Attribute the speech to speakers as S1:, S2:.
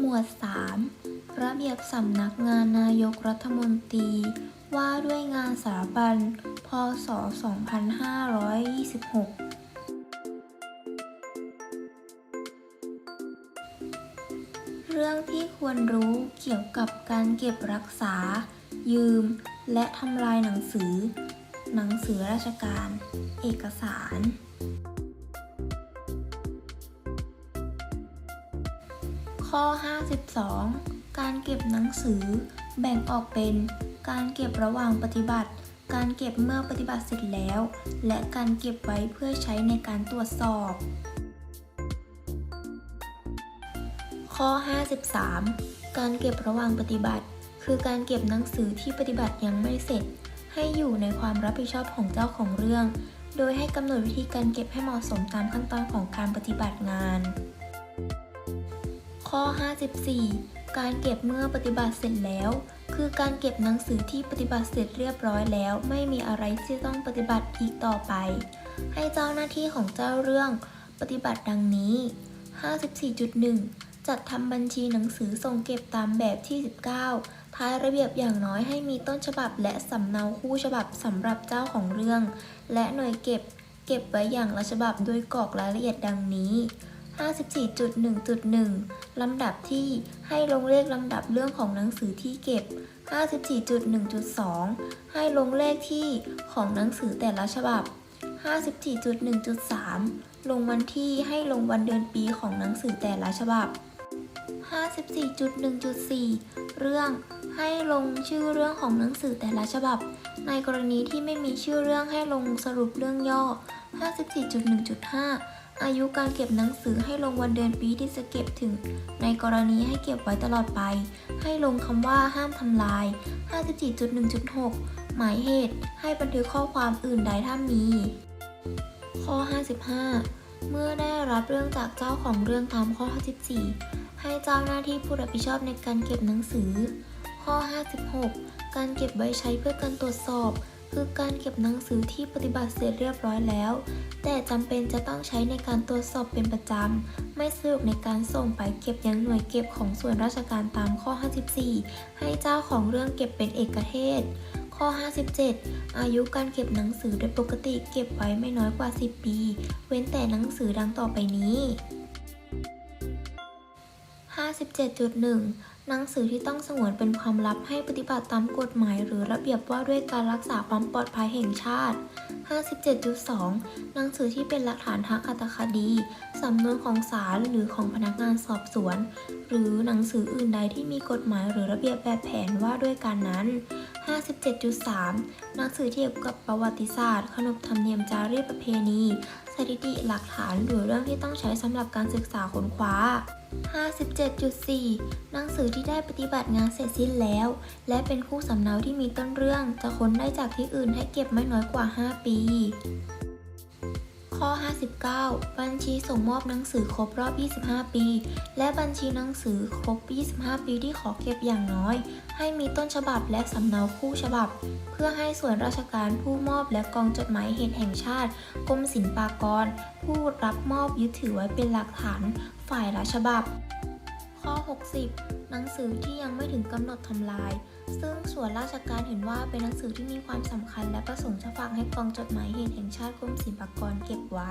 S1: หมวด 3 ระเบียบสำนักงานนายกรัฐมนตรี ว่าด้วยงานสารบัญพศ 2526 เรื่องที่ควรรู้เกี่ยวกับการเก็บรักษา ยืม และทำลายหนังสือ หนังสือราชการ เอกสาร ข้อ 52 การเก็บหนังสือ แบ่งออกเป็น การเก็บระหว่างปฏิบัติ การเก็บเมื่อปฏิบัติเสร็จแล้ว และการเก็บไว้เพื่อใช้ในการตรวจสอบ ข้อ 53 การเก็บระหว่างปฏิบัติ คือการเก็บหนังสือที่ปฏิบัติยังไม่เสร็จ ให้อยู่ในความรับผิดชอบของเจ้าของเรื่อง โดยให้กำหนดวิธีการเก็บให้เหมาะสมตามขั้นตอนของการปฏิบัติงาน ข้อ 54 การเก็บเมื่อปฏิบัติเสร็จแล้ว คือการเก็บหนังสือที่ปฏิบัติเสร็จเรียบร้อยแล้ว ไม่มีอะไรที่ต้องปฏิบัติอีกต่อไป ให้เจ้าหน้าที่ของเจ้าเรื่องปฏิบัติดังนี้ 54.1 จัดทำบัญชีหนังสือส่งเก็บตามแบบที่ 19 ท้ายระเบียบอย่างน้อยให้มีต้นฉบับและสำเนาคู่ฉบับสำหรับเจ้าของเรื่อง และหน่วยเก็บเก็บไว้อย่างละฉบับโดยกรอกรายละเอียดดังนี้ 54.1.1 ลำดับที่ให้ลงเลขลำดับเรื่องของหนังสือที่เก็บ 54.1.2 ให้ลงเลขที่ของหนังสือแต่ละฉบับ 54.1.3 ลงวันที่ให้ลงวันเดือนปีของหนังสือแต่ละฉบับ 54.1.4 เรื่องให้ลงชื่อเรื่องของหนังสือแต่ละฉบับ ในกรณีที่ไม่มีชื่อเรื่องให้ลงสรุปเรื่องย่อ 54.1.5 อายุการเก็บหนังสือให้ลงวันเดือนปีที่จะเก็บถึง ในกรณีให้เก็บไว้ตลอดไป ให้ลงคำว่าห้ามทำลาย 54.1.6 หมายเหตุให้บันทึกข้อความอื่นใดถ้ามี ข้อ 55 เมื่อได้รับเรื่องจากเจ้าของเรื่องตามข้อ 54 ให้เจ้าหน้าที่ผู้รับผิดชอบในการเก็บหนังสือ ข้อ 56 การเก็บไว้ใช้เพื่อการตรวจสอบ คือการเก็บหนังสือที่ปฏิบัติเสร็จเรียบร้อยแล้ว แต่จำเป็นจะต้องใช้ในการตรวจสอบเป็นประจำ ไม่สะดวกในการส่งไปเก็บยังหน่วยเก็บของส่วนราชการตามข้อ 54 ให้เจ้าของเรื่องเก็บเป็นเอกเทศ ข้อ 57 อายุการเก็บหนังสือโดยปกติเก็บไว้ไม่น้อยกว่า 10 ปี เว้นแต่หนังสือดังต่อไปนี้ 57.1 หนังสือที่ต้องสงวนเป็นความลับให้ปฏิบัติตามกฎหมายหรือระเบียบว่าด้วยการรักษาความปลอดภัยแห่งชาติ 57.2 หนังสือที่เป็นหลักฐานทางอัตคดี สำนวนของศาลหรือของพนักงานสอบสวน หรือหนังสืออื่นใดที่มีกฎหมายหรือระเบียบแบบแผนว่าด้วยการนั้น 57.3 หนังสือเกี่ยวกับประวัติศาสตร์ ขนบธรรมเนียมจารีตประเพณี สถิติหลักฐานหรือเรื่องที่ต้องใช้สำหรับการศึกษาค้นคว้า 57.4 หนังสือที่ได้ปฏิบัติงานเสร็จสิ้นแล้ว และเป็นคู่สำเนาที่มีต้นเรื่อง จะค้นได้จากที่อื่นให้เก็บไม่น้อยกว่า 5 ปี ข้อ 59 บัญชีส่งมอบหนังสือครบรอบ 25 ปี และบัญชีหนังสือครบ 25 ปีที่ขอเก็บอย่างน้อย ให้มีต้นฉบับและสำเนาคู่ฉบับ เพื่อให้ส่วนราชการผู้มอบและกองจดหมายเหตุแห่งชาติกรมศิลปากร ผู้รับมอบยึดถือไว้เป็นหลักฐานฝ่ายละฉบับ ข้อ 60 หนังสือที่ยังไม่ถึงกำหนดทำลาย ซึ่งส่วนราชการเห็นว่าเป็นหนังสือที่มีความสำคัญและประสงค์จะฝากให้กองจดหมายเหตุแห่งชาติกรมศิลปากรเก็บไว้